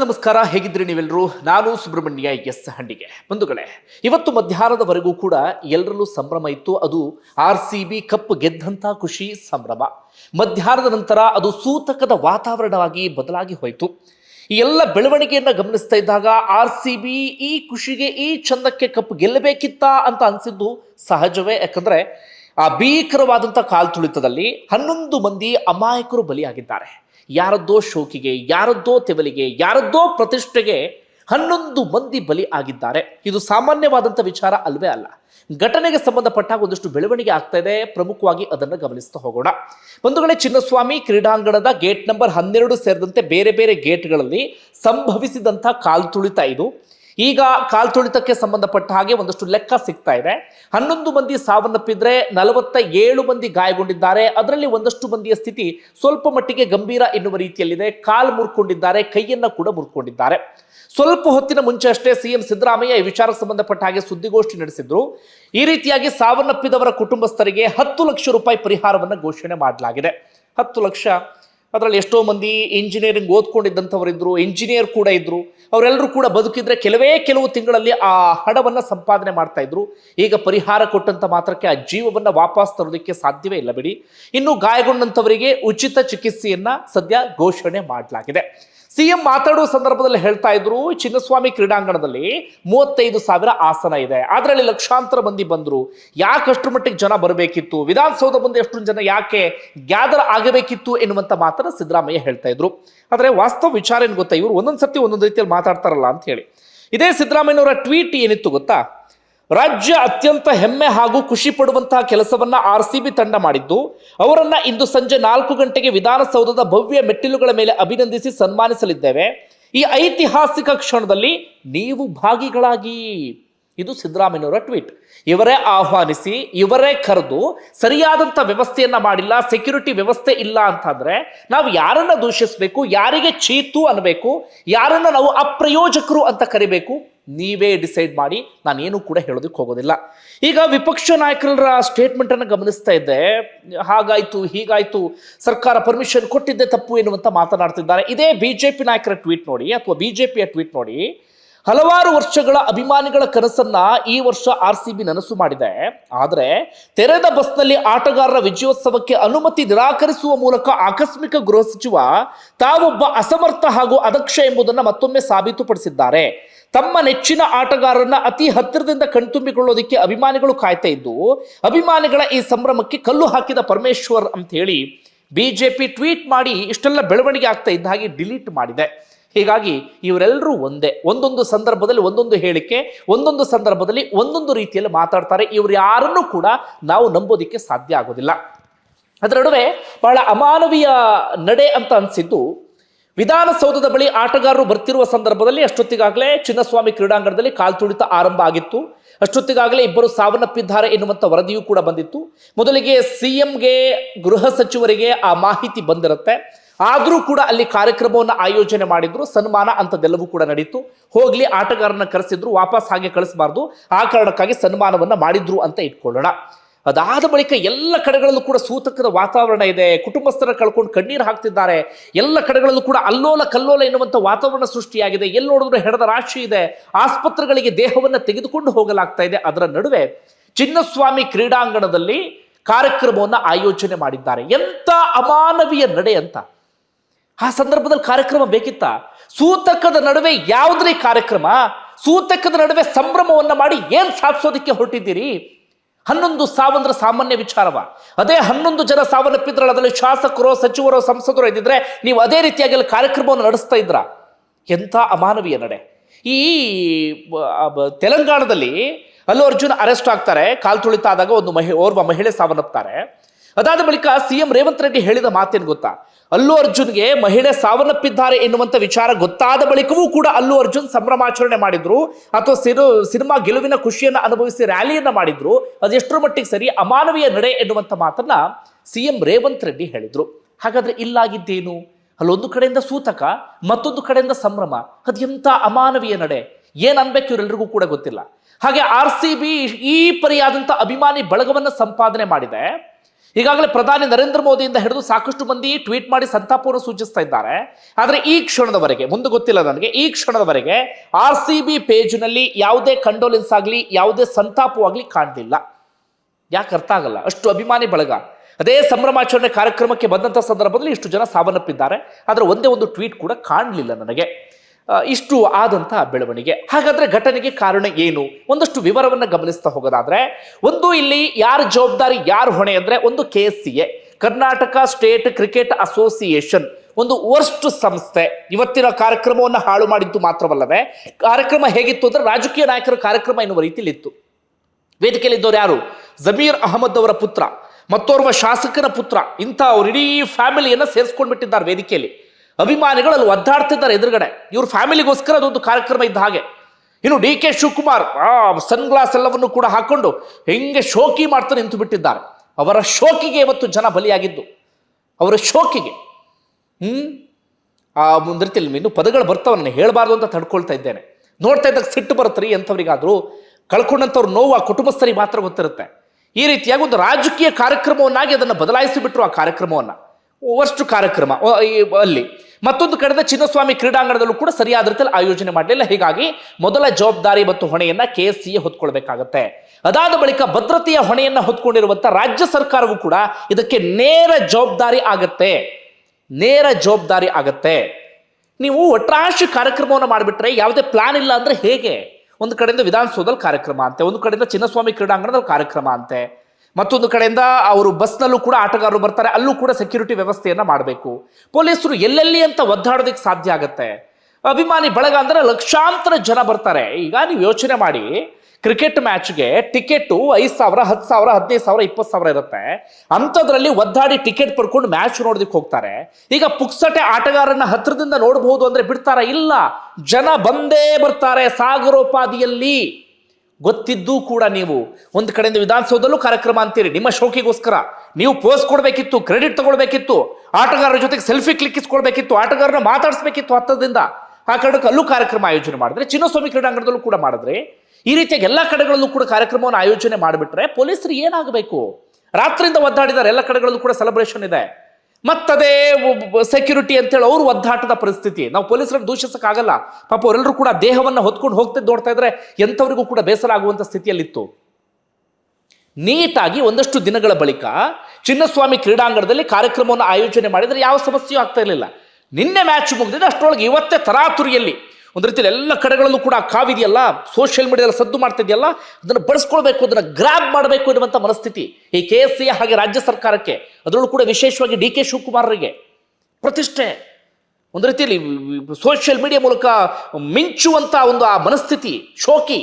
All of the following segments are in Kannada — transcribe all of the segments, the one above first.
ನಮಸ್ಕಾರ ಹೇಗಿದ್ರಿ ನೀವೆಲ್ಲರೂ ನಾನು ಸುಬ್ರಹ್ಮಣ್ಯ ಎಸ್ ಹಂಡಿಗೆ ಬಂಧುಗಳೇ, ಇವತ್ತು ಮಧ್ಯಾಹ್ನದವರೆಗೂ ಕೂಡ ಎಲ್ಲರಲ್ಲೂ ಸಂಭ್ರಮ ಇತ್ತು. ಅದು ಆರ್ ಸಿ ಬಿ ಕಪ್ ಗೆದ್ದಂಥ ಖುಷಿ, ಸಂಭ್ರಮ. ಮಧ್ಯಾಹ್ನದ ನಂತರ ಅದು ಸೂತಕದ ವಾತಾವರಣವಾಗಿ ಬದಲಾಗಿ ಹೋಯಿತು. ಈ ಎಲ್ಲ ಬೆಳವಣಿಗೆಯನ್ನ ಗಮನಿಸ್ತಾ ಇದ್ದಾಗ ಆರ್ ಸಿ ಬಿ ಈ ಖುಷಿಗೆ, ಈ ಚಂದಕ್ಕೆ ಕಪ್ ಗೆಲ್ಲಬೇಕಿತ್ತ ಅಂತ ಅನಿಸಿದ್ದು ಸಹಜವೇ. ಯಾಕಂದ್ರೆ, ಆ ಭೀಕರವಾದಂಥ ಕಾಲ್ತುಳಿತದಲ್ಲಿ ಹನ್ನೊಂದು ಮಂದಿ ಅಮಾಯಕರು ಬಲಿಯಾಗಿದ್ದಾರೆ. ಯಾರದ್ದೋ ಶೋಕಿಗೆ, ಯಾರದ್ದೋ ತೆವಲಿಗೆ, ಯಾರದ್ದೋ ಪ್ರತಿಷ್ಠೆಗೆ ಹನ್ನೊಂದು ಮಂದಿ ಬಲಿ ಆಗಿದ್ದಾರೆ. ಇದು ಸಾಮಾನ್ಯವಾದಂಥ ವಿಚಾರ ಅಲ್ವೇ ಅಲ್ಲ. ಘಟನೆಗೆ ಸಂಬಂಧಪಟ್ಟಾಗ ಒಂದಷ್ಟು ಬೆಳವಣಿಗೆ ಆಗ್ತಾ ಇದೆ. ಪ್ರಮುಖವಾಗಿ ಅದನ್ನು ಗಮನಿಸ್ತಾ ಹೋಗೋಣ. ಬಂಧುಗಳೇ, ಚಿನ್ನಸ್ವಾಮಿ ಕ್ರೀಡಾಂಗಣದ ಗೇಟ್ ನಂಬರ್ ಹನ್ನೆರಡು ಸೇರಿದಂತೆ ಬೇರೆ ಬೇರೆ ಗೇಟ್ಗಳಲ್ಲಿ ಸಂಭವಿಸಿದಂಥ ಕಾಲ್ತುಳಿತ ಇದು. ಈಗ ಕಾಲ್ತುಳಿತಕ್ಕೆ ಸಂಬಂಧಪಟ್ಟ ಹಾಗೆ ಒಂದಷ್ಟು ಲೆಕ್ಕ ಸಿಗ್ತಾ ಇದೆ. ಹನ್ನೊಂದು ಮಂದಿ ಸಾವನ್ನಪ್ಪಿದ್ರೆ ನಲವತ್ತ ಏಳು ಮಂದಿ ಗಾಯಗೊಂಡಿದ್ದಾರೆ. ಅದರಲ್ಲಿ ಒಂದಷ್ಟು ಮಂದಿಯ ಸ್ಥಿತಿ ಸ್ವಲ್ಪ ಮಟ್ಟಿಗೆ ಗಂಭೀರ ಎನ್ನುವ ರೀತಿಯಲ್ಲಿದೆ. ಕಾಲ್ ಮುರ್ಕೊಂಡಿದ್ದಾರೆ, ಕೈಯನ್ನ ಕೂಡ ಮುರ್ಕೊಂಡಿದ್ದಾರೆ. ಸ್ವಲ್ಪ ಹೊತ್ತಿನ ಮುಂಚೆ ಅಷ್ಟೇ ಸಿಎಂ ಸಿದ್ದರಾಮಯ್ಯ ಈ ವಿಚಾರ ಸಂಬಂಧಪಟ್ಟ ಹಾಗೆ ಸುದ್ದಿಗೋಷ್ಠಿ ನಡೆಸಿದ್ರು. ಈ ರೀತಿಯಾಗಿ ಸಾವನ್ನಪ್ಪಿದವರ ಕುಟುಂಬಸ್ಥರಿಗೆ ಹತ್ತು ಲಕ್ಷ ರೂಪಾಯಿ ಪರಿಹಾರವನ್ನು ಘೋಷಣೆ ಮಾಡಲಾಗಿದೆ. ಹತ್ತು ಲಕ್ಷ ಅದರಲ್ಲಿ ಎಷ್ಟೋ ಮಂದಿ ಇಂಜಿನಿಯರಿಂಗ್ ಓದ್ಕೊಂಡಿದ್ದಂಥವರಿದ್ದರು ಇಂಜಿನಿಯರ್ ಕೂಡ ಇದ್ದರು ಅವರೆಲ್ಲರೂ ಕೂಡ ಬದುಕಿದ್ರೆ ಕೆಲವೇ ಕೆಲವು ತಿಂಗಳಲ್ಲಿ ಆ ಹಣವನ್ನು ಸಂಪಾದನೆ ಮಾಡ್ತಾ ಇದ್ರು. ಈಗ ಪರಿಹಾರ ಕೊಟ್ಟಂತ ಮಾತ್ರಕ್ಕೆ ಆ ಜೀವವನ್ನು ವಾಪಸ್ ತರೋದಕ್ಕೆ ಸಾಧ್ಯವೇ ಇಲ್ಲ ಬಿಡಿ. ಇನ್ನು ಗಾಯಗೊಂಡಂಥವರಿಗೆ ಉಚಿತ ಚಿಕಿತ್ಸೆಯನ್ನು ಸದ್ಯ ಘೋಷಣೆ ಮಾಡಲಾಗಿದೆ. ಸಿಎಂ ಮಾತಾಡುವ ಸಂದರ್ಭದಲ್ಲಿ ಹೇಳ್ತಾ ಇದ್ರು, ಚಿನ್ನಸ್ವಾಮಿ ಕ್ರೀಡಾಂಗಣದಲ್ಲಿ ಮೂವತ್ತೈದು ಸಾವಿರ ಆಸನ ಇದೆ. ಅದರಲ್ಲಿ ಲಕ್ಷಾಂತರ ಮಂದಿ ಬಂದರು. ಯಾಕೆ ಅಷ್ಟರ ಮಟ್ಟಿಗೆ ಜನ ಬರಬೇಕಿತ್ತು? ವಿಧಾನಸೌಧ ಮುಂದೆ ಎಷ್ಟು ಜನ ಯಾಕೆ ಗ್ಯಾದರ್ ಆಗಬೇಕಿತ್ತು ಎನ್ನುವಂಥ ಮಾತನ್ನ ಸಿದ್ದರಾಮಯ್ಯ ಹೇಳ್ತಾ ಇದ್ರು. ಆದರೆ ವಾಸ್ತವ ವಿಚಾರ ಏನು ಗೊತ್ತಾ? ಇವರು ಒಂದೊಂದು ಸರ್ತಿ ಒಂದೊಂದು ರೀತಿಯಲ್ಲಿ ಮಾತಾಡ್ತಾರಲ್ಲ ಅಂತ ಹೇಳಿ. ಇದೇ ಸಿದ್ದರಾಮಯ್ಯನವರ ಟ್ವೀಟ್ ಏನಿತ್ತು ಗೊತ್ತಾ? ರಾಜ್ಯ ಅತ್ಯಂತ ಹೆಮ್ಮೆ ಹಾಗೂ ಖುಷಿ ಪಡುವಂತಹ ಕೆಲಸವನ್ನ ಆರ್ ಸಿ ಬಿ ತಂಡ ಮಾಡಿದ್ದು, ಅವರನ್ನ ಇಂದು ಸಂಜೆ ನಾಲ್ಕು ಗಂಟೆಗೆ ವಿಧಾನಸೌಧದ ಭವ್ಯ ಮೆಟ್ಟಿಲುಗಳ ಮೇಲೆ ಅಭಿನಂದಿಸಿ ಸನ್ಮಾನಿಸಲಿದ್ದೇವೆ. ಈ ಐತಿಹಾಸಿಕ ಕ್ಷಣದಲ್ಲಿ ನೀವು ಭಾಗಿಗಳಾಗಿ. ಇದು ಸಿದ್ದರಾಮಯ್ಯನವರ ಟ್ವೀಟ್. ಇವರೇ ಆಹ್ವಾನಿಸಿ, ಇವರೇ ಕರೆದು ಸರಿಯಾದಂಥ ವ್ಯವಸ್ಥೆಯನ್ನ ಮಾಡಿಲ್ಲ ಸೆಕ್ಯೂರಿಟಿ ವ್ಯವಸ್ಥೆ ಇಲ್ಲ ಅಂತಂದ್ರೆ ನಾವು ಯಾರನ್ನ ದೂಷಿಸಬೇಕು, ಯಾರಿಗೆ ಚೀತು ಅನ್ಬೇಕು, ಯಾರನ್ನ ನಾವು ಅಪ್ರಯೋಜಕರು ಅಂತ ಕರಿಬೇಕು, ನೀವೇ ಡಿಸೈಡ್ ಮಾಡಿ, ನಾನೇನು ಕೂಡ ಹೇಳೋದಕ್ಕೆ ಹೋಗೋದಿಲ್ಲ. ಈಗ ವಿಪಕ್ಷ ನಾಯಕರ ಸ್ಟೇಟ್ಮೆಂಟ್ ಅನ್ನು ಗಮನಿಸ್ತಾ ಇದ್ದೆ, ಹಾಗಾಯ್ತು, ಹೀಗಾಯ್ತು, ಸರ್ಕಾರ ಪರ್ಮಿಷನ್ ಕೊಟ್ಟಿದ್ದೆ ತಪ್ಪು ಎನ್ನುವಂತ ಮಾತನಾಡ್ತಿದ್ದಾರೆ. ಇದೇ ಬಿಜೆಪಿ ನಾಯಕರ ಟ್ವೀಟ್ ನೋಡಿ, ಅಥವಾ ಬಿಜೆಪಿಯ ಟ್ವೀಟ್ ನೋಡಿ ಹಲವಾರು ವರ್ಷಗಳ ಅಭಿಮಾನಿಗಳ ಕನಸನ್ನ ಈ ವರ್ಷ ಆರ್ ಸಿ ಬಿ ನನಸು ಮಾಡಿದೆ. ಆದರೆ ತೆರೆದ ಬಸ್ನಲ್ಲಿ ಆಟಗಾರರ ವಿಜಯೋತ್ಸವಕ್ಕೆ ಅನುಮತಿ ನಿರಾಕರಿಸುವ ಮೂಲಕ ಆಕಸ್ಮಿಕ ಗೃಹ ಸಚಿವ ತಾವೊಬ್ಬ ಅಸಮರ್ಥ ಹಾಗೂ ಅದಕ್ಷ ಎಂಬುದನ್ನು ಮತ್ತೊಮ್ಮೆ ಸಾಬೀತುಪಡಿಸಿದ್ದಾರೆ. ತಮ್ಮ ನೆಚ್ಚಿನ ಆಟಗಾರರನ್ನ ಅತಿ ಹತ್ತಿರದಿಂದ ಕಣ್ತುಂಬಿಕೊಳ್ಳೋದಕ್ಕೆ ಅಭಿಮಾನಿಗಳು ಕಾಯ್ತಾ ಇದ್ದು, ಅಭಿಮಾನಿಗಳ ಈ ಸಂಭ್ರಮಕ್ಕೆ ಕಲ್ಲು ಹಾಕಿದ ಪರಮೇಶ್ವರ್ ಅಂತ ಹೇಳಿ ಬಿಜೆಪಿ ಟ್ವೀಟ್ ಮಾಡಿ ಇಷ್ಟೆಲ್ಲ ಬೆಳವಣಿಗೆ ಆಗ್ತಾ ಇದ್ದ ಹಾಗೆ ಡಿಲೀಟ್ ಮಾಡಿದೆ. ಹೀಗಾಗಿ ಇವರೆಲ್ಲರೂ ಒಂದೇ, ಒಂದೊಂದು ಸಂದರ್ಭದಲ್ಲಿ ಒಂದೊಂದು ಹೇಳಿಕೆ, ಒಂದೊಂದು ಸಂದರ್ಭದಲ್ಲಿ ಒಂದೊಂದು ರೀತಿಯಲ್ಲಿ ಮಾತಾಡ್ತಾರೆ. ಇವರು ಯಾರನ್ನೂ ಕೂಡ ನಾವು ನಂಬೋದಿಕ್ಕೆ ಸಾಧ್ಯ ಆಗೋದಿಲ್ಲ. ಅದರ ನಡುವೆ ಬಹಳ ಅಮಾನವೀಯ ನಡೆ ಅಂತ ಅನಿಸಿದ್ದು, ವಿಧಾನಸೌಧದ ಬಳಿ ಆಟಗಾರರು ಬರ್ತಿರುವ ಸಂದರ್ಭದಲ್ಲಿ ಅಷ್ಟೊತ್ತಿಗಾಗಲೇ ಚಿನ್ನಸ್ವಾಮಿ ಕ್ರೀಡಾಂಗಣದಲ್ಲಿ ಕಾಲ್ತುಳಿತ ಆರಂಭ ಆಗಿತ್ತು. ಅಷ್ಟೊತ್ತಿಗಾಗಲೇ ಇಬ್ಬರು ಸಾವನ್ನಪ್ಪಿದ್ದಾರೆ ಎನ್ನುವಂಥ ವರದಿಯೂ ಕೂಡ ಬಂದಿತ್ತು. ಮೊದಲಿಗೆ ಸಿಎಂಗೆ ಗೃಹ ಸಚಿವರಿಗೆ ಆ ಮಾಹಿತಿ ಬಂದಿರುತ್ತೆ. ಆದರೂ ಕೂಡ ಅಲ್ಲಿ ಕಾರ್ಯಕ್ರಮವನ್ನು ಆಯೋಜನೆ ಮಾಡಿದ್ರು. ಸನ್ಮಾನ ಅಂಥದ್ದೆಲ್ಲವೂ ಕೂಡ ನಡೀತು. ಹೋಗ್ಲಿ, ಆಟಗಾರನ ಕರೆಸಿದ್ರು, ವಾಪಸ್ ಹಾಗೆ ಕಳಿಸಬಾರ್ದು. ಆ ಕಾರಣಕ್ಕಾಗಿ ಸನ್ಮಾನವನ್ನ ಮಾಡಿದ್ರು ಅಂತ ಇಟ್ಕೊಳ್ಳೋಣ. ಅದಾದ ಬಳಿಕ ಎಲ್ಲ ಕಡೆಗಳಲ್ಲೂ ಕೂಡ ಸೂತಕದ ವಾತಾವರಣ ಇದೆ. ಕುಟುಂಬಸ್ಥರ ಕಳ್ಕೊಂಡು ಕಣ್ಣೀರು ಹಾಕ್ತಿದ್ದಾರೆ. ಎಲ್ಲ ಕಡೆಗಳಲ್ಲೂ ಕೂಡ ಅಲ್ಲೋಲ ಕಲ್ಲೋಲ ಎನ್ನುವಂಥ ವಾತಾವರಣ ಸೃಷ್ಟಿಯಾಗಿದೆ. ಎಲ್ಲಿ ನೋಡಿದ್ರು ಹೆಣದ ರಾಶಿ ಇದೆ. ಆಸ್ಪತ್ರೆಗಳಿಗೆ ದೇಹವನ್ನು ತೆಗೆದುಕೊಂಡು ಹೋಗಲಾಗ್ತಾ ಇದೆ. ಅದರ ನಡುವೆ ಚಿನ್ನಸ್ವಾಮಿ ಕ್ರೀಡಾಂಗಣದಲ್ಲಿ ಕಾರ್ಯಕ್ರಮವನ್ನು ಆಯೋಜನೆ ಮಾಡಿದ್ದಾರೆ. ಎಂಥ ಅಮಾನವೀಯ ನಡೆ ಅಂತ. ಆ ಸಂದರ್ಭದಲ್ಲಿ ಕಾರ್ಯಕ್ರಮ ಬೇಕಿತ್ತ? ಸೂತಕದ ನಡುವೆ ಯಾವುದ್ರಿ ಕಾರ್ಯಕ್ರಮ? ಸೂತಕದ ನಡುವೆ ಸಂಭ್ರಮವನ್ನು ಮಾಡಿ ಏನ್ ಸಾಧಿಸೋದಕ್ಕೆ ಹೊರಟಿದ್ದೀರಿ? ಹನ್ನೊಂದು ಸಾವಂದ್ರ ಸಾಮಾನ್ಯ ವಿಚಾರವ. ಅದೇ ಹನ್ನೊಂದು ಜನ ಸಾವನ್ನಪ್ಪಿದ್ರಲ್ಲ, ಅದರಲ್ಲಿ ಶಾಸಕರು, ಸಚಿವರು, ಸಂಸದರು ಇದ್ದಿದ್ರೆ ನೀವು ಅದೇ ರೀತಿಯಾಗಿ ಅಲ್ಲಿ ಕಾರ್ಯಕ್ರಮವನ್ನು ನಡೆಸ್ತಾ ಇದ್ರ. ಎಂಥ ಅಮಾನವೀಯ ನಡೆ. ಈ ತೆಲಂಗಾಣದಲ್ಲಿ ಅಲ್ಲು ಅರ್ಜುನ್ ಅರೆಸ್ಟ್ ಆಗ್ತಾರೆ. ಕಾಲ್ ತುಳಿತಾದಾಗ ಒಂದು ಮಹಿ, ಓರ್ವ ಮಹಿಳೆ ಸಾವನ್ನಪ್ತಾರೆ. ಅದಾದ ಬಳಿಕ ಸಿಎಂ ರೇವಂತ್ ರೆಡ್ಡಿ ಹೇಳಿದ ಮಾತೇನು ಗೊತ್ತಾ? ಅಲ್ಲು ಅರ್ಜುನ್ಗೆ ಮಹಿಳೆ ಸಾವನ್ನಪ್ಪಿದ್ದಾರೆ ಎನ್ನುವಂಥ ವಿಚಾರ ಗೊತ್ತಾದ ಬಳಿಕವೂ ಕೂಡ ಅಲ್ಲು ಅರ್ಜುನ್ ಸಂಭ್ರಮಾಚರಣೆ ಮಾಡಿದ್ರು. ಅಥವಾ ಸಿರು, ಸಿನಿಮಾ ಗೆಲುವಿನ ಖುಷಿಯನ್ನ ಅನುಭವಿಸಿ ರ್ಯಾಲಿಯನ್ನ ಮಾಡಿದ್ರು. ಅದೆಷ್ಟರ ಮಟ್ಟಿಗೆ ಸರಿ, ಅಮಾನವೀಯ ನಡೆ ಎನ್ನುವಂತ ಮಾತನ್ನ ಸಿಎಂ ರೇವಂತ್ ರೆಡ್ಡಿ ಹೇಳಿದ್ರು. ಹಾಗಾದ್ರೆ ಇಲ್ಲಾಗಿದ್ದೇನು? ಅಲ್ಲೊಂದು ಕಡೆಯಿಂದ ಸೂತಕ, ಮತ್ತೊಂದು ಕಡೆಯಿಂದ ಸಂಭ್ರಮ. ಅದೆಂಥ ಅಮಾನವೀಯ ನಡೆ? ಏನ್ ಅನ್ಬೇಕು ಇವರೆಲ್ಲರಿಗೂ ಕೂಡ ಗೊತ್ತಿಲ್ಲ. ಹಾಗೆ ಆರ್ ಸಿ ಬಿ ಈ ಪರಿಯಾದಂಥ ಅಭಿಮಾನಿ ಬಳಗವನ್ನು ಸಂಪಾದನೆ ಮಾಡಿದೆ. ಈಗಾಗಲೇ ಪ್ರಧಾನಿ ನರೇಂದ್ರ ಮೋದಿಯಿಂದ ಹಿಡಿದು ಸಾಕಷ್ಟು ಮಂದಿ ಟ್ವೀಟ್ ಮಾಡಿ ಸಂತಾಪವನ್ನು ಸೂಚಿಸ್ತಾ ಇದ್ದಾರೆ. ಆದರೆ ಈ ಕ್ಷಣದವರೆಗೆ, ಮುಂದೆ ಗೊತ್ತಿಲ್ಲ ನನಗೆ, ಈ ಕ್ಷಣದವರೆಗೆ ಆರ್ ಸಿ ಬಿ ಪೇಜ್ನಲ್ಲಿ ಯಾವುದೇ ಕಂಡೋಲೆನ್ಸ್ ಆಗಲಿ, ಯಾವುದೇ ಸಂತಾಪವಾಗಲಿ ಕಾಣಲಿಲ್ಲ ಯಾಕೆ ಅರ್ಥ ಆಗಲ್ಲ? ಅಷ್ಟು ಅಭಿಮಾನಿ ಬಳಗ. ಅದೇ ಸಂಭ್ರಮಾಚರಣೆ ಕಾರ್ಯಕ್ರಮಕ್ಕೆ ಬಂದಂಥ ಸಂದರ್ಭದಲ್ಲಿ ಇಷ್ಟು ಜನ ಸಾವನ್ನಪ್ಪಿದ್ದಾರೆ. ಆದರೆ ಒಂದೇ ಒಂದು ಟ್ವೀಟ್ ಕೂಡ ಕಾಣಲಿಲ್ಲ ನನಗೆ. ಇಷ್ಟು ಆದಂತಹ ಬೆಳವಣಿಗೆ. ಹಾಗಾದ್ರೆ ಘಟನೆಗೆ ಕಾರಣ ಏನು? ಒಂದಷ್ಟು ವಿವರವನ್ನು ಗಮನಿಸ್ತಾ ಹೋಗೋದಾದ್ರೆ, ಒಂದು ಇಲ್ಲಿ ಯಾರ ಜವಾಬ್ದಾರಿ, ಯಾರು ಹೊಣೆ ಅಂದ್ರೆ ಒಂದು K S C A Karnataka state cricket association ಒಂದು ವರ್ಸ್ಟ್ ಸಂಸ್ಥೆ. ಇವತ್ತಿನ ಕಾರ್ಯಕ್ರಮವನ್ನು ಹಾಳು ಮಾಡಿದ್ದು ಮಾತ್ರವಲ್ಲದೆ, ಕಾರ್ಯಕ್ರಮ ಹೇಗಿತ್ತು ಅಂದ್ರೆ ರಾಜಕೀಯ ನಾಯಕರ ಕಾರ್ಯಕ್ರಮ ಎನ್ನುವ ರೀತಿಯಲ್ಲಿ ಇತ್ತು. ವೇದಿಕೆಯಲ್ಲಿದ್ದವರು ಯಾರು? ಜಮೀರ್ ಅಹಮದ್ ಅವರ ಪುತ್ರ, ಮತ್ತೋರ್ವ ಶಾಸಕನ ಪುತ್ರ ಇಂಥ ಅವ್ರ ಇಡೀ ಫ್ಯಾಮಿಲಿಯನ್ನ ಸೇರಿಸ್ಕೊಂಡ್ಬಿಟ್ಟಿದ್ದಾರೆ ವೇದಿಕೆಯಲ್ಲಿ. ಅಭಿಮಾನಿಗಳು ಅಲ್ಲಿ ಒದ್ದಾಡ್ತಿದ್ದಾರೆ ಎದುರುಗಡೆ. ಇವ್ರ ಫ್ಯಾಮಿಲಿಗೋಸ್ಕರ ಅದೊಂದು ಕಾರ್ಯಕ್ರಮ ಇದ್ದ ಹಾಗೆ. ಇನ್ನು ಡಿ ಕೆ ಶಿವಕುಮಾರ್, ಆ ಸನ್ ಗ್ಲಾಸ್ ಎಲ್ಲವನ್ನು ಕೂಡ ಹಾಕೊಂಡು ಹೆಂಗೆ ಶೋಕಿ ಮಾಡ್ತಾ ನಿಂತು ಬಿಟ್ಟಿದ್ದಾರೆ. ಅವರ ಶೋಕಿಗೆ ಇವತ್ತು ಜನ ಬಲಿಯಾಗಿದ್ದು. ಅವರ ಶೋಕಿಗೆ. ಹ್ಞೂ ಆ ಮುಂದಿರ್ತಿಲ್ಲ ಇನ್ನು ಪದಗಳು ಬರ್ತಾವ, ನಾನು ಹೇಳಬಾರ್ದು ಅಂತ ತಡ್ಕೊಳ್ತಾ ಇದ್ದೇನೆ. ನೋಡ್ತಾ ಇದ್ದಾಗ ಸಿಟ್ಟು ಬರುತ್ತೆ ರೀ ಎಂಥವ್ರಿಗಾದ್ರೂ. ಕಳ್ಕೊಂಡಂಥವ್ರ ನೋವು ಆ ಕುಟುಂಬಸ್ಥರಿಗೆ ಮಾತ್ರ ಗೊತ್ತಿರುತ್ತೆ. ಈ ರೀತಿಯಾಗಿ ಒಂದು ರಾಜಕೀಯ ಕಾರ್ಯಕ್ರಮವನ್ನಾಗಿ ಅದನ್ನು ಬದಲಾಯಿಸಿಬಿಟ್ರು ಆ ಕಾರ್ಯಕ್ರಮವನ್ನು. ಅಷ್ಟು ಕಾರ್ಯಕ್ರಮ ಅಲ್ಲಿ. ಮತ್ತೊಂದು ಕಡೆದ ಚಿನ್ನಸ್ವಾಮಿ ಕ್ರೀಡಾಂಗಣದಲ್ಲೂ ಕೂಡ ಸರಿಯಾದ ರೀತಿಯಲ್ಲಿ ಆಯೋಜನೆ ಮಾಡಲಿಲ್ಲ. ಹೀಗಾಗಿ ಮೊದಲ ಜವಾಬ್ದಾರಿ ಮತ್ತು ಹೊಣೆಯನ್ನ ಕೆ ಎಸ್ ಸಿ ಹೊತ್ಕೊಳ್ಬೇಕಾಗತ್ತೆ. ಅದಾದ ಬಳಿಕ ಭದ್ರತೆಯ ಹೊಣೆಯನ್ನ ಹೊತ್ಕೊಂಡಿರುವಂತಹ ರಾಜ್ಯ ಸರ್ಕಾರವೂ ಕೂಡ ಇದಕ್ಕೆ ನೇರ ಜವಾಬ್ದಾರಿ ಆಗತ್ತೆ. ನೇರ ಜವಾಬ್ದಾರಿ ಆಗತ್ತೆ. ನೀವು ಒಟ್ರಾಶಿ ಕಾರ್ಯಕ್ರಮವನ್ನು ಮಾಡಿಬಿಟ್ರೆ ಯಾವುದೇ ಪ್ಲಾನ್ ಇಲ್ಲ ಅಂದ್ರೆ ಹೇಗೆ? ಒಂದು ಕಡೆಯಿಂದ ವಿಧಾನಸೌಧದಲ್ಲಿ ಕಾರ್ಯಕ್ರಮ ಅಂತೆ, ಒಂದು ಕಡೆಯಿಂದ ಚಿನ್ನಸ್ವಾಮಿ ಕ್ರೀಡಾಂಗಣದಲ್ಲಿ ಕಾರ್ಯಕ್ರಮ ಅಂತೆ. ಮತ್ತೊಂದು ಕಡೆಯಿಂದ ಅವರು ಬಸ್ನಲ್ಲೂ ಕೂಡ ಆಟಗಾರರು ಬರ್ತಾರೆ. ಅಲ್ಲೂ ಕೂಡ ಸೆಕ್ಯೂರಿಟಿ ವ್ಯವಸ್ಥೆಯನ್ನ ಮಾಡಬೇಕು. ಪೊಲೀಸರು ಎಲ್ಲೆಲ್ಲಿ ಅಂತ ಒದ್ದಾಡೋದಕ್ಕೆ ಸಾಧ್ಯ ಆಗುತ್ತೆ. ಅಭಿಮಾನಿ ಬಳಗ ಅಂದ್ರೆ ಲಕ್ಷಾಂತರ ಜನ ಬರ್ತಾರೆ. ಈಗ ನೀವು ಯೋಚನೆ ಮಾಡಿ ಕ್ರಿಕೆಟ್ ಮ್ಯಾಚ್ಗೆ ಟಿಕೆಟ್ ಐದು ಸಾವಿರ, ಹತ್ತು ಸಾವಿರ, ಹದಿನೈದು ಸಾವಿರ, ಇಪ್ಪತ್ತು ಸಾವಿರ ಇರುತ್ತೆ. ಅಂಥದ್ರಲ್ಲಿ ಒದ್ದಾಡಿ ಟಿಕೆಟ್ ಪಡ್ಕೊಂಡು ಮ್ಯಾಚ್ ನೋಡೋದಕ್ಕೆ ಹೋಗ್ತಾರೆ. ಈಗ ಪುಕ್ಸಟೆ ಆಟಗಾರನ ಹತ್ತಿರದಿಂದ ನೋಡಬಹುದು ಅಂದ್ರೆ ಬಿಡ್ತಾರ? ಇಲ್ಲ. ಜನ ಬಂದೇ ಬರ್ತಾರೆ ಸಾಗರೋಪಾದಿಯಲ್ಲಿ. ಗೊತ್ತಿದ್ದೂ ಕೂಡ ನೀವು ಒಂದು ಕಡೆಯಿಂದ ವಿಧಾನಸೌಧದಲ್ಲೂ ಕಾರ್ಯಕ್ರಮ ಅಂತೀರಿ. ನಿಮ್ಮ ಶೋಕಿಗೋಸ್ಕರ ನೀವು ಪೋಸ್ಟ್ ಕೊಡಬೇಕಿತ್ತು, ಕ್ರೆಡಿಟ್ ತಗೊಳ್ಬೇಕಿತ್ತು, ಆಟಗಾರರ ಜೊತೆಗೆ ಸೆಲ್ಫಿ ಕ್ಲಿಕ್ಕಿಸ್ಕೊಳ್ಬೇಕಿತ್ತು ಆಟಗಾರನ ಮಾತಾಡಿಸ್ಬೇಕಿತ್ತು ಹತ್ತದಿಂದ ಆ ಕಾರಣಕ್ಕೆ ಅಲ್ಲೂ ಕಾರ್ಯಕ್ರಮ ಆಯೋಜನೆ ಮಾಡಿದ್ರೆ, ಚಿನ್ನಸ್ವಾಮಿ ಕ್ರೀಡಾಂಗಣದಲ್ಲೂ ಕೂಡ ಮಾಡಿದ್ರೆ, ಈ ರೀತಿಯಾಗಿ ಎಲ್ಲ ಕಡೆಗಳಲ್ಲೂ ಕೂಡ ಕಾರ್ಯಕ್ರಮವನ್ನು ಆಯೋಜನೆ ಮಾಡಿಬಿಟ್ರೆ ಪೊಲೀಸರು ಏನಾಗಬೇಕು? ರಾತ್ರಿಯಿಂದ ಒದ್ದಾಡಿದ್ದಾರೆ ಎಲ್ಲ ಕಡೆಗಳಲ್ಲೂ ಕೂಡ ಸೆಲೆಬ್ರೇಷನ್ ಇದೆ. ಮತ್ತದೇ ಸೆಕ್ಯೂರಿಟಿ ಅಂತೇಳಿ ಅವರು ಒದ್ದಾಟದ ಪರಿಸ್ಥಿತಿ. ನಾವು ಪೊಲೀಸರನ್ನು ದೂಷಿಸಕ್ಕಾಗಲ್ಲ. ಪಾಪ ಅವರೆಲ್ಲರೂ ಕೂಡ ದೇಹವನ್ನು ಹೊತ್ಕೊಂಡು ಹೋಗ್ತಿದ್ದು ನೋಡ್ತಾ ಇದ್ರೆ ಎಂಥವರಿಗೂ ಕೂಡ ಬೇಸರ ಆಗುವಂಥ ಸ್ಥಿತಿಯಲ್ಲಿತ್ತು. ನೀಟಾಗಿ ಒಂದಷ್ಟು ದಿನಗಳ ಬಳಿಕ ಚಿನ್ನಸ್ವಾಮಿ ಕ್ರೀಡಾಂಗಣದಲ್ಲಿ ಕಾರ್ಯಕ್ರಮವನ್ನು ಆಯೋಜನೆ ಮಾಡಿದರೆ ಯಾವ ಸಮಸ್ಯೆಯೂ ಆಗ್ತಾ ಇರಲಿಲ್ಲ. ನಿನ್ನೆ ಮ್ಯಾಚ್ ಮುಗಿದಿದೆ, ಅಷ್ಟರೊಳಗೆ ಇವತ್ತೇ ತರಾತುರಿಯಲ್ಲಿ ಒಂದು ರೀತಿಯಲ್ಲಿ ಎಲ್ಲ ಕಡೆಗಳಲ್ಲೂ ಕೂಡ ಕಾವಿದೆಯಲ್ಲ ಸೋಷಿಯಲ್ ಮೀಡಿಯಾದಲ್ಲಿ ಸದ್ದು ಮಾಡ್ತಿದೆಯಲ್ಲ ಅದನ್ನು ಬಳಸ್ಕೊಳ್ಬೇಕು, ಅದನ್ನು ಗ್ರ್ಯಾಬ್ ಮಾಡಬೇಕು ಎನ್ನುವಂಥ ಮನಸ್ಥಿತಿ ಈ ಕೆ ಎಸ್ ಸಿ ಹಾಗೆ ರಾಜ್ಯ ಸರ್ಕಾರಕ್ಕೆ. ಅದರಲ್ಲೂ ಕೂಡ ವಿಶೇಷವಾಗಿ ಡಿ ಕೆ ಶಿವಕುಮಾರರಿಗೆ ಪ್ರತಿಷ್ಠೆ. ಒಂದು ರೀತಿಯಲ್ಲಿ ಸೋಷಿಯಲ್ ಮೀಡಿಯಾ ಮೂಲಕ ಮಿಂಚುವಂಥ ಒಂದು ಆ ಮನಸ್ಥಿತಿ, ಶೋಕಿ.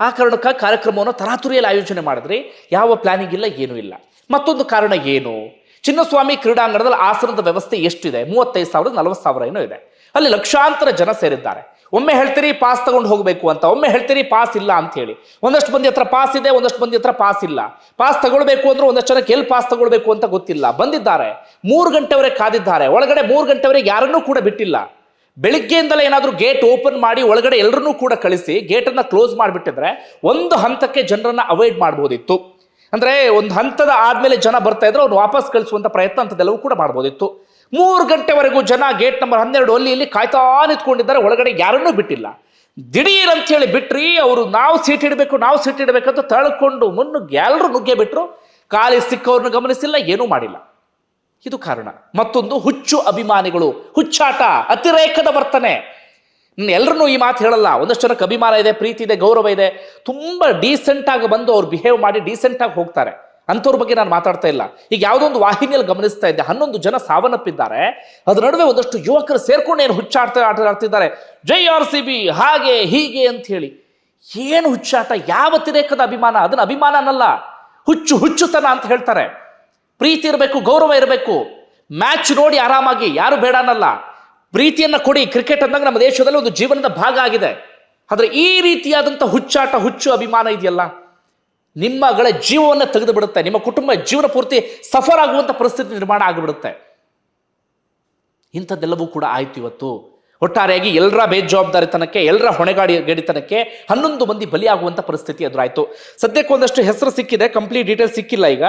ಆ ಕಾರಣಕ್ಕೆ ಕಾರ್ಯಕ್ರಮವನ್ನು ತರಾತುರಿಯಲ್ಲಿ ಆಯೋಜನೆ ಮಾಡಿದ್ರೆ ಯಾವ ಪ್ಲಾನಿಂಗ್ ಇಲ್ಲ, ಏನೂ ಇಲ್ಲ. ಮತ್ತೊಂದು ಕಾರಣ ಏನು? ಚಿನ್ನಸ್ವಾಮಿ ಕ್ರೀಡಾಂಗಣದಲ್ಲಿ ಆಸನದ ವ್ಯವಸ್ಥೆ ಎಷ್ಟಿದೆ? ಮೂವತ್ತೈದು ಸಾವಿರದ ನಲವತ್ತು ಸಾವಿರ ಏನೋ ಇದೆ. ಅಲ್ಲಿ ಲಕ್ಷಾಂತರ ಜನ ಸೇರಿದ್ದಾರೆ. ಒಮ್ಮೆ ಹೇಳ್ತೀರಿ ಪಾಸ್ ತಗೊಂಡು ಹೋಗಬೇಕು ಅಂತ, ಒಮ್ಮೆ ಹೇಳ್ತೀರಿ ಪಾಸ್ ಇಲ್ಲ ಅಂತ ಹೇಳಿ. ಒಂದಷ್ಟು ಮಂದಿ ಹತ್ರ ಪಾಸ್ ಇದೆ, ಒಂದಷ್ಟು ಮಂದಿ ಹತ್ರ ಪಾಸ್ ಇಲ್ಲ. ಪಾಸ್ ತಗೊಳ್ಬೇಕು ಅಂದ್ರೆ ಒಂದಷ್ಟು ಜನಕ್ಕೆ ಎಲ್ಲಿ ಪಾಸ್ ತಗೊಳ್ಬೇಕು ಅಂತ ಗೊತ್ತಿಲ್ಲ. ಬಂದಿದ್ದಾರೆ, ಮೂರು ಗಂಟೆವರೆಗೆ ಕಾದಿದ್ದಾರೆ. ಒಳಗಡೆ ಮೂರು ಗಂಟೆವರೆಗೆ ಯಾರನ್ನೂ ಕೂಡ ಬಿಟ್ಟಿಲ್ಲ. ಬೆಳಿಗ್ಗೆಯಿಂದಲೇ ಏನಾದರೂ ಗೇಟ್ ಓಪನ್ ಮಾಡಿ ಒಳಗಡೆ ಎಲ್ಲರನ್ನೂ ಕೂಡ ಕಳಿಸಿ ಗೇಟನ್ನು ಕ್ಲೋಸ್ ಮಾಡಿಬಿಟ್ಟಿದ್ರೆ ಒಂದು ಹಂತಕ್ಕೆ ಜನರನ್ನು ಅವಾಯ್ಡ್ ಮಾಡ್ಬೋದಿತ್ತು. ಅಂದ್ರೆ ಒಂದು ಹಂತದ ಆದಮೇಲೆ ಜನ ಬರ್ತಾ ಇದ್ರೆ ಅವ್ರು ವಾಪಸ್ ಕಳಿಸುವಂಥ ಪ್ರಯತ್ನ ಅಂಥದ್ದೆಲ್ಲವೂ ಕೂಡ ಮಾಡ್ಬೋದಿತ್ತು. ಮೂರು ಗಂಟೆವರೆಗೂ ಜನ ಗೇಟ್ ನಂಬರ್ ಹನ್ನೆರಡು ಅಲ್ಲಿ ಇಲ್ಲಿ ಕಾಯ್ತಾ ನಿಂತ್ಕೊಂಡಿದ್ದಾರೆ, ಒಳಗಡೆ ಯಾರನ್ನೂ ಬಿಟ್ಟಿಲ್ಲ. ದಿಢೀರ್ ಅಂತ ಹೇಳಿ ಬಿಟ್ರಿ, ಅವರು ನಾವು ಸೀಟ್ ಇಡಬೇಕು, ನಾವು ಸೀಟ್ ಇಡಬೇಕಂತ ತಳ್ಕೊಂಡು ಮುನ್ನು ಎಲ್ಲರೂ ನುಗ್ಗೆ ಬಿಟ್ಟರು ಖಾಲಿ ಸಿಕ್ಕವ್ರನ್ನ ಗಮನಿಸಿಲ್ಲ, ಏನೂ ಮಾಡಿಲ್ಲ. ಇದು ಕಾರಣ. ಮತ್ತೊಂದು ಹುಚ್ಚು ಅಭಿಮಾನಿಗಳು, ಹುಚ್ಚಾಟ, ಅತಿರೇಕದ ವರ್ತನೆ. ಎಲ್ಲರನ್ನೂ ಈ ಮಾತು ಹೇಳಲ್ಲ. ಒಂದಷ್ಟು ಜನಕ್ಕೆ ಅಭಿಮಾನ ಇದೆ, ಪ್ರೀತಿ ಇದೆ, ಗೌರವ ಇದೆ. ತುಂಬ ಡೀಸೆಂಟ್ ಆಗಿ ಬಂದು ಅವ್ರು ಬಿಹೇವ್ ಮಾಡಿ ಡೀಸೆಂಟ್ ಆಗಿ ಹೋಗ್ತಾರೆ. ಅಂಥವ್ರ ಬಗ್ಗೆ ನಾನು ಮಾತಾಡ್ತಾ ಇಲ್ಲ. ಈಗ ಯಾವುದೋ ಒಂದು ವಾಹಿನಿಯಲ್ಲಿ ಗಮನಿಸ್ತಾ ಇದ್ದೆ. ಹನ್ನೊಂದು ಜನ ಸಾವನ್ನಪ್ಪಿದ್ದಾರೆ. ಅದ್ರ ನಡುವೆ ಒಂದಷ್ಟು ಯುವಕರು ಸೇರ್ಕೊಂಡು ಏನು ಹುಚ್ಚಾಡ್ತಾ ಆಟ ಆಡ್ತಿದ್ದಾರೆ ಜೈ ಆರ್ ಸಿ ಬಿ, ಹಾಗೆ, ಹೀಗೆ ಅಂತ ಹೇಳಿ. ಏನು ಹುಚ್ಚಾಟ? ಯಾವ ತಿರೇಕದ ಅಭಿಮಾನ? ಅದನ್ನ ಅಭಿಮಾನ ಅನ್ನಲ್ಲ. ಹುಚ್ಚು ಹುಚ್ಚುತನ ಅಂತ ಹೇಳ್ತಾರೆ. ಪ್ರೀತಿ ಇರಬೇಕು, ಗೌರವ ಇರಬೇಕು. ಮ್ಯಾಚ್ ನೋಡಿ ಆರಾಮಾಗಿ. ಯಾರು ಬೇಡ ಅನ್ನಲ್ಲ. ಪ್ರೀತಿಯನ್ನ ಕೊಡಿ. ಕ್ರಿಕೆಟ್ ಅಂದಾಗ ನಮ್ಮ ದೇಶದಲ್ಲಿ ಒಂದು ಜೀವನದ ಭಾಗ ಆಗಿದೆ. ಆದರೆ ಈ ರೀತಿಯಾದಂಥ ಹುಚ್ಚಾಟ, ಹುಚ್ಚು ಅಭಿಮಾನ ಇದೆಯಲ್ಲ? ನಿಮ್ಮಗಳ ಜೀವವನ್ನು ತೆಗೆದು ಬಿಡುತ್ತೆ ನಿಮ್ಮ ಕುಟುಂಬ ಜೀವನ ಪೂರ್ತಿ ಸಫರ್ ಆಗುವಂಥ ಪರಿಸ್ಥಿತಿ ನಿರ್ಮಾಣ ಆಗಿಬಿಡುತ್ತೆ. ಇಂಥದ್ದೆಲ್ಲವೂ ಕೂಡ ಆಯ್ತು ಇವತ್ತು. ಒಟ್ಟಾರೆಯಾಗಿ ಎಲ್ಲರ ಬೇಜವಾಬ್ದಾರಿತನಕ್ಕೆ ಎಲ್ಲರ ಹೊಣೆಗಾಡಿ ಗಡಿತನಕ್ಕೆ ಹನ್ನೊಂದು ಮಂದಿ ಬಲಿಯಾಗುವಂಥ ಪರಿಸ್ಥಿತಿ ಎದುರಾಯಿತು. ಸದ್ಯಕ್ಕೆ ಒಂದಷ್ಟು ಹೆಸರು ಸಿಕ್ಕಿದೆ ಕಂಪ್ಲೀಟ್ ಡೀಟೇಲ್ಸ್ ಸಿಕ್ಕಿಲ್ಲ ಈಗ.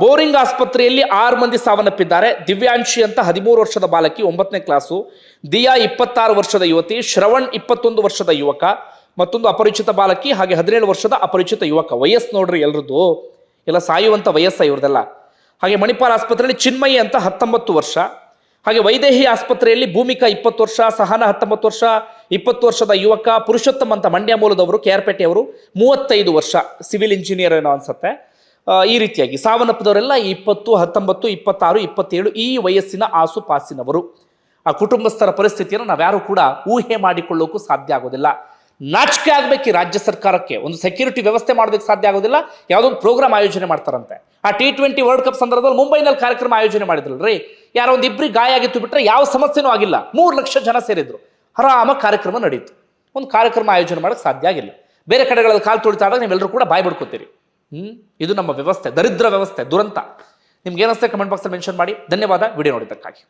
ಬೋರಿಂಗ್ ಆಸ್ಪತ್ರೆಯಲ್ಲಿ ಆರು ಮಂದಿ ಸಾವನ್ನಪ್ಪಿದ್ದಾರೆ. ದಿವ್ಯಾಂಶಿ ಅಂತ ಹದಿಮೂರು ವರ್ಷದ ಬಾಲಕಿ, ಒಂಬತ್ತನೇ ಕ್ಲಾಸು. ದಿಯಾ, ಇಪ್ಪತ್ತಾರು ವರ್ಷದ ಯುವತಿ. ಶ್ರವಣ್, ಇಪ್ಪತ್ತೊಂದು ವರ್ಷದ ಯುವಕ. ಮತ್ತೊಂದು ಅಪರಿಚಿತ ಬಾಲಕಿ, ಹಾಗೆ ಹದಿನೇಳು ವರ್ಷದ ಅಪರಿಚಿತ ಯುವಕ. ವಯಸ್ಸು ನೋಡ್ರಿ ಎಲ್ರದ್ದು. ಎಲ್ಲ ಸಾಯುವಂಥ ವಯಸ್ಸ ಇವ್ರದೆಲ್ಲ. ಹಾಗೆ ಮಣಿಪಾಲ್ ಆಸ್ಪತ್ರೆಯಲ್ಲಿ ಚಿನ್ಮಯಿ ಅಂತ ಹತ್ತೊಂಬತ್ತು ವರ್ಷ. ಹಾಗೆ ವೈದೇಹಿ ಆಸ್ಪತ್ರೆಯಲ್ಲಿ ಭೂಮಿಕಾ ಇಪ್ಪತ್ತು ವರ್ಷ, ಸಹನ ಹತ್ತೊಂಬತ್ತು ವರ್ಷ, ಇಪ್ಪತ್ತು ವರ್ಷದ ಯುವಕ, ಪುರುಷೋತ್ತಮ್ ಅಂತ ಮಂಡ್ಯ ಮೂಲದವರು ಕೆ ಆರ್ ಪೇಟೆಯವರು ಮೂವತ್ತೈದು ವರ್ಷ. ಸಿವಿಲ್ ಇಂಜಿನಿಯರ್ ಏನೋ ಅನ್ಸುತ್ತೆ. ಈ ರೀತಿಯಾಗಿ ಸಾವನ್ನಪ್ಪದವರೆಲ್ಲ ಇಪ್ಪತ್ತು, ಹತ್ತೊಂಬತ್ತು, ಇಪ್ಪತ್ತಾರು, ಇಪ್ಪತ್ತೇಳು ಈ ವಯಸ್ಸಿನ ಆಸುಪಾಸಿನವರು. ಆ ಕುಟುಂಬಸ್ಥರ ಪರಿಸ್ಥಿತಿಯನ್ನು ನಾವ್ಯಾರು ಕೂಡ ಊಹೆ ಮಾಡಿಕೊಳ್ಳೋಕ್ಕೂ ಸಾಧ್ಯ ಆಗೋದಿಲ್ಲ. ನಾಚಿಕೆ ಆಗಬೇಕು ರಾಜ್ಯ ಸರ್ಕಾರಕ್ಕೆ. ಒಂದು ಸೆಕ್ಯೂರಿಟಿ ವ್ಯವಸ್ಥೆ ಮಾಡೋದಕ್ಕೆ ಸಾಧ್ಯ ಆಗೋದಿಲ್ಲ. ಯಾವುದೊಂದು ಪ್ರೋಗ್ರಾಮ್ ಆಯೋಜನೆ ಮಾಡ್ತಾರಂತೆ. ಆ ಟಿ ಟ್ವೆಂಟಿ ವರ್ಲ್ಡ್ ಕಪ್ ಸಂದರ್ಭದಲ್ಲಿ ಮುಂಬೈನಲ್ಲಿ ಕಾರ್ಯಕ್ರಮ ಆಯೋಜನೆ ಮಾಡಿದ್ರಲ್ರಿ? ಯಾರೋ ಒಂದು ಇಬ್ಬರಿಗೆ ಗಾಯ ಆಗಿತ್ತು ಬಿಟ್ಟರೆ ಯಾವ ಸಮಸ್ಯೆನೂ ಆಗಿಲ್ಲ. ಮೂರು ಲಕ್ಷ ಜನ ಸೇರಿದ್ರು. ಆರಾಮ ಕಾರ್ಯಕ್ರಮ ನಡೀತು. ಒಂದು ಕಾರ್ಯಕ್ರಮ ಆಯೋಜನೆ ಮಾಡೋಕ್ಕೆ ಸಾಧ್ಯ ಆಗಿಲ್ಲ. ಬೇರೆ ಕಡೆಗಳಲ್ಲಿ ಕಾಲು ತುಳಿತಾದಾಗ ನೀವೆಲ್ಲರೂ ಕೂಡ ಬಾಯ್ ಬಿಡ್ಕೋತೀರಿ ಹ್ಮ್? ಇದು ನಮ್ಮ ವ್ಯವಸ್ಥೆ, ದರಿದ್ರ ವ್ಯವಸ್ಥೆ, ದುರಂತ. ನಿಮ್ಗೆ ಏನಿಸ್ತೆ ಕಮೆಂಟ್ ಬಾಕ್ಸಲ್ಲಿ ಮೆನ್ಷನ್ ಮಾಡಿ. ಧನ್ಯವಾದ. ವಿಡಿಯೋ ನೋಡಿದ್ದಕ್ಕಾಗಿ.